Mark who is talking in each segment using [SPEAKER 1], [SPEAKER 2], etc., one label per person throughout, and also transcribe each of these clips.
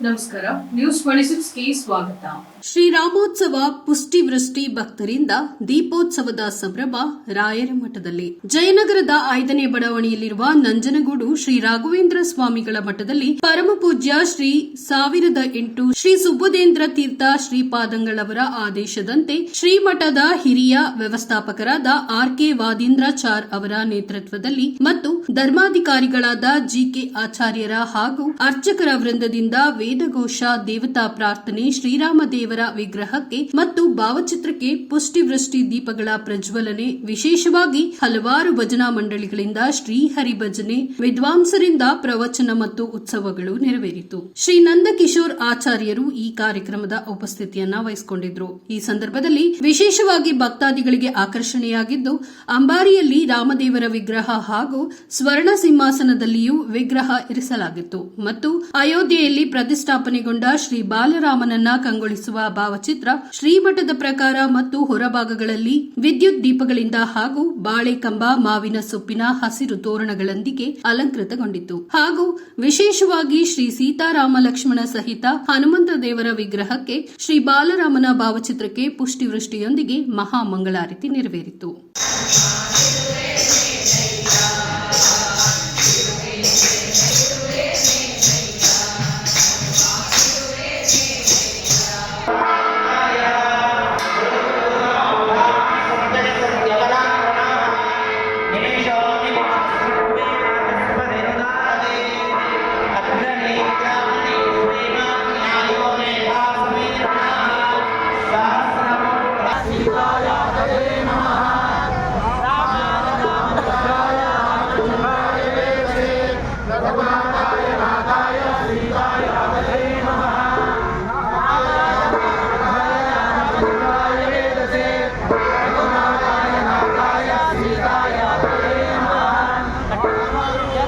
[SPEAKER 1] ನಮಸ್ಕಾರ. ನ್ಯೂಸ್ ಸ್ವಾಗತ.
[SPEAKER 2] ಶ್ರೀರಾಮೋತ್ಸವ ಪುಷ್ಟಿವೃಷ್ಟಿ ಭಕ್ತರಿಂದ ದೀಪೋತ್ಸವದ ಸಂಭ್ರಮ ರಾಯರ ಮಠದಲ್ಲಿ. ಜಯನಗರದ ಐದನೇ ಬಡಾವಣೆಯಲ್ಲಿರುವ ನಂಜನಗೂಡು ಶ್ರೀ ರಾಘವೇಂದ್ರ ಸ್ವಾಮಿಗಳ ಮಠದಲ್ಲಿ ಪರಮಪೂಜ್ಯ ಶ್ರೀ ಸಾವಿರದ ಎಂಟು ಶ್ರೀ ಸುಬುಧೇಂದ್ರ ತೀರ್ಥ ಶ್ರೀಪಾದಂಗಳವರ ಆದೇಶದಂತೆ ಶ್ರೀಮಠದ ಹಿರಿಯ ವ್ಯವಸ್ಥಾಪಕರಾದ ಆರ್ ಕೆ ವಾದೀಂದ್ರಾಚಾರ್ ಅವರ ನೇತೃತ್ವದಲ್ಲಿ ಮತ್ತು ಧರ್ಮಾಧಿಕಾರಿಗಳಾದ ಜಿಕೆ ಆಚಾರ್ಯರ ಹಾಗೂ ಅರ್ಚಕರ ವೃಂದದಿಂದ ವೇದಘೋಷ, ದೇವತಾ ಪ್ರಾರ್ಥನೆ, ಶ್ರೀರಾಮ ದೇವರ ವಿಗ್ರಹಕ್ಕೆ ಮತ್ತು ಭಾವಚಿತ್ರಕ್ಕೆ ಪುಷ್ಟಿವೃಷ್ಟಿ ದೀಪಗಳ ಪ್ರಜ್ವಲನೆ, ವಿಶೇಷವಾಗಿ ಹಲವಾರು ಭಜನಾ ಮಂಡಳಿಗಳಿಂದ ಶ್ರೀಹರಿ ಭಜನೆ, ವಿದ್ವಾಂಸರಿಂದ ಪ್ರವಚನ ಮತ್ತು ಉತ್ಸವಗಳು ನೆರವೇರಿತು. ಶ್ರೀ ನಂದಕಿಶೋರ್ ಆಚಾರ್ಯರು ಈ ಕಾರ್ಯಕ್ರಮದ ಉಪಸ್ಥಿತಿಯನ್ನ ವಹಿಸಿಕೊಂಡಿದ್ರು. ಈ ಸಂದರ್ಭದಲ್ಲಿ ವಿಶೇಷವಾಗಿ ಭಕ್ತಾದಿಗಳಿಗೆ ಆಕರ್ಷಣೆಯಾಗಿದ್ದು, ಅಂಬಾರಿಯಲ್ಲಿ ರಾಮದೇವರ ವಿಗ್ರಹ ಹಾಗೂ ಸ್ವರ್ಣ ಸಿಂಹಾಸನದಲ್ಲಿಯೂ ವಿಗ್ರಹ ಇರಿಸಲಾಗಿತ್ತು. ಮತ್ತು ಅಯೋಧ್ಯೆಯಲ್ಲಿ ಪ್ರತಿಷ್ಠಾಪನೆಗೊಂಡ ಶ್ರೀ ಬಾಲರಾಮನನ್ನ ಕಂಗೊಳಿಸುವ ಭಾವಚಿತ್ರ ಶ್ರೀಮಠದ ಪ್ರಕಾರ ಮತ್ತು ಹೊರಭಾಗಗಳಲ್ಲಿ ವಿದ್ಯುತ್ ದೀಪಗಳಿಂದ ಹಾಗೂ ಬಾಳೆಕಂಬ ಮಾವಿನ ಸೊಪ್ಪಿನ ಹಸಿರು ತೋರಣಗಳೊಂದಿಗೆ ಅಲಂಕೃತಗೊಂಡಿತ್ತು. ಹಾಗೂ ವಿಶೇಷವಾಗಿ ಶ್ರೀ ಸೀತಾರಾಮ ಲಕ್ಷ್ಮಣ ಸಹಿತ ಹನುಮಂತ ದೇವರ ವಿಗ್ರಹಕ್ಕೆ ಶ್ರೀ ಬಾಲರಾಮನ ಭಾವಚಿತ್ರಕ್ಕೆ ಪುಷ್ಟಿವೃಷ್ಟಿಯೊಂದಿಗೆ ಮಹಾಮಂಗಳಾರತಿ ನೆರವೇರಿತು.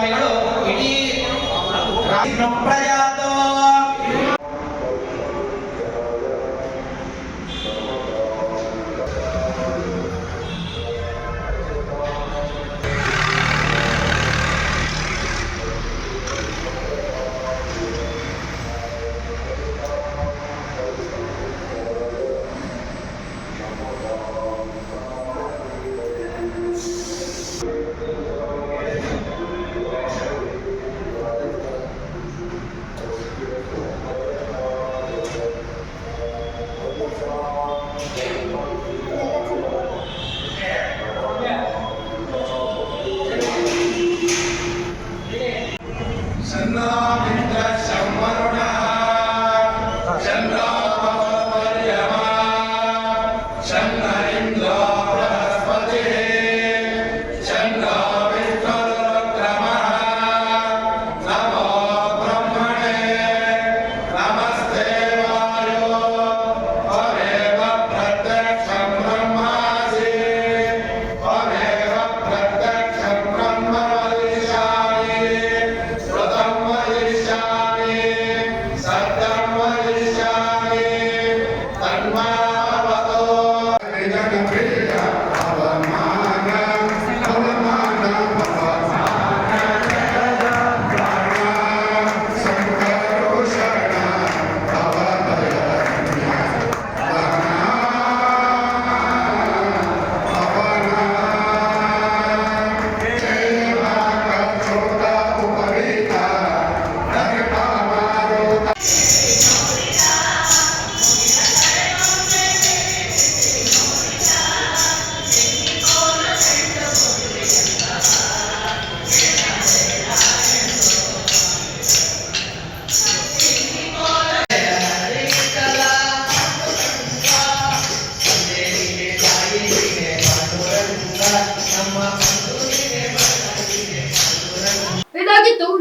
[SPEAKER 3] ಸ್ವಾಮಿಗಳು ಇಡೀ ಪ್ರಜಾ